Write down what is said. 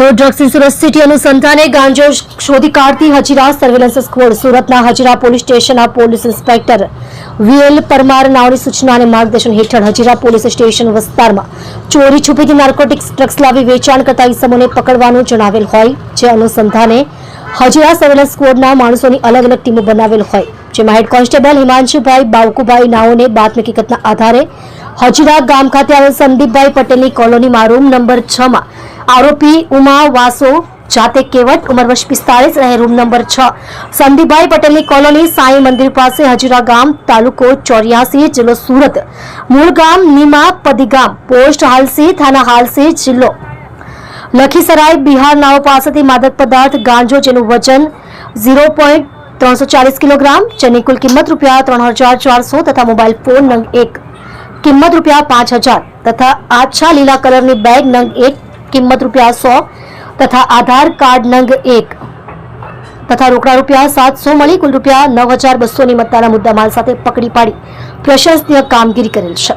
નો drugs Surat city અનુસંધાને ગાંજો શોધી કાઢતી Hazira surveillance squad. સુરતના હજીરા પોલીસ સ્ટેશનના પોલીસ ઇન્સ્પેક્ટર વીએલ પરમાર નાવની સૂચના અને માર્ગદર્શન હેઠળ હજીરા પોલીસ સ્ટેશન વિસ્તારમાં ચોરી છુપીથી નાર્કોટિક્સ ડ્રગ્સ લાવી વેચાણ કરતા ઇસમોને પકડવાનું જણાવેલ હોય, જે અનુસંધાને હજીરા સર્વેલન્સ સ્કવોડના માણસોની અલગ અલગ ટીમો બનાવેલ હોય. જેમાં હેડ કોન્સ્ટેબલ હિમાંશુભાઈ બાવકુભાઈ નાઓને બાતમી હકીકતના આધારે હજીરા ગામ ખાતે આવેલ સંદીપભાઈ પટેલની કોલોનીમાં રૂમ નંબર છ માં આરોપી ઉમા વાસો જાતે કેવટ, ઉંમર વર્ષ પિસ્તાળીસ રહે રૂમ નંબર છ. સંદીપભાઈ પટેલની કોલોની સાંઈ મંદિર પાસે હજીરા ગામ તાલુકો ચોર્યાસી, જિલ્લો સુરત. મૂળ ગામ નીમા પદી પોસ્ટ હાલસી થાના હાલસી જિલ્લો. લખીસરાય બિહાર નાઓ પાસેથી માદક પદાર્થ ગાંજો જેનું વજન ઝીરો પોઈન્ટ ત્રણસો ચાલીસ કિલોગ્રામ, જેની કુલ કિંમત રૂપિયા ત્રણ હજાર ચારસો તથા મોબાઈલ ફોન નંગ એક. કિંમત રૂપિયા પાંચ હજાર તથા આછા લીલા કલરની બેગ નંગ એક કિંમત રૂપિયા સો તથા આધાર કાર્ડ નંગ એક તથા રોકડા રૂપિયા સાતસો મળી કુલ રૂપિયા નવ હજાર બસોની મત્તાના મુદ્દામાલ સાથે પકડી પાડી પ્રશંસનીય કામગીરી કરેલ છે.